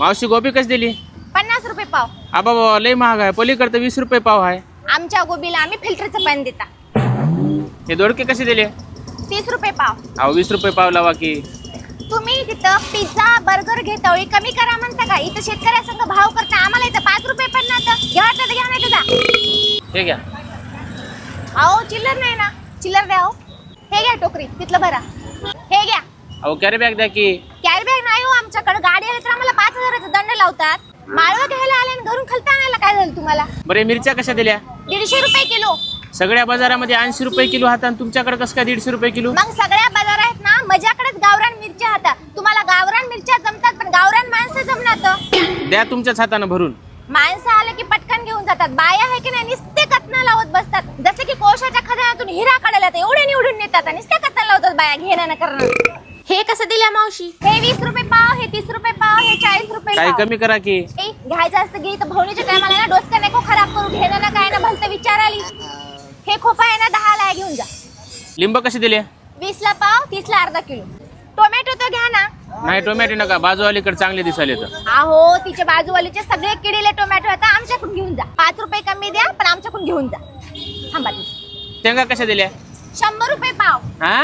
मावशी गोबी कशी दिली? पन्नास रुपये पाव. आबा बाबा लय महाग आहे. पलीकडे वीस रुपये पाव आहे. आमच्या गोबीला आम्ही फिल्टरचं पाणी देता. हे दोडके कसे दिले? तीस रुपये पाव. अहो वीस रुपये पाव लावा की. तुम्ही तिथं पिझ्झा बर्गर घेता कमी करा म्हणता का? इथं शेतकऱ्यासंग भाव करता. आम्हाला इथं पाच रुपये पण ना घ्या वाटलं तर घ्या नाही जा. हे घ्या. अहो चिल्लर नाही ना? चिल्लर द्या हो हे घ्या टोकरी तिथलं भरा. हे घ्या. अहो कॅरी बॅग द्या की. कॅरी बॅग नाही हो आमच्याकडे. गाडी आली तर आम्हाला पाच हजाराचा दंड लावतात? माळवं घ्यायला आले आणि घरून खलता आणायला काय झालं तुम्हाला? बरे मिरच्या कशा दिल्या? दीडशे रुपये किलो. सगळ्या बाजारामध्ये ऐंशी रुपये किलो हात आणि तुमच्याकडे कसं काय दीडशे रुपये किलो? मग सगळ्या बाजार आहेत ना माझ्याकडेच गावरान मिरच्या हातात. तुम्हाला गावरान मिरच्या जमतात पण गावरान माणसं जमणार द्या तुमच्याच हातानं भरून. माणसं आले की पटकन घेऊन जातात. बाया आहे की नाही नुसते कतना लावत बसतात. जसे की कोशाच्या खजानातून हिरा काढायला ते एवढे निवडून नेतात आणि नुसते कतना लावतात बाया घेणं न करणं. हे कसं दिल्या मावशी? हे वीस रुपये पाव हे तीस रुपये पाव हे चाळीस रुपये पाव. कमी करा की? ए, घ्यायचं असतं घे तर भवनीच्या टायमाला ना डोसकं नको खराब करू घेणं ना काय ना भलतं विचार आली हे खोपा आहे ना दहा ला घेऊन जा. लिंब कसे दिले? वीस ला पाव तीस ला अर्धा किलो. टोमॅटो तर घ्या ना. नाही टोमॅटो नका बाजू अलीकडे चांगले दिसायले तर अहो तिच्या बाजूवालीचे सगळे किडीले टोमॅटो आता आमच्याकडून घेऊन जा. पाच रुपये कमी द्या पण आमच्याकडून घेऊन जा. थांबा ती. शेंगा कशा दिल्या? शंभर रुपये पाव. हा?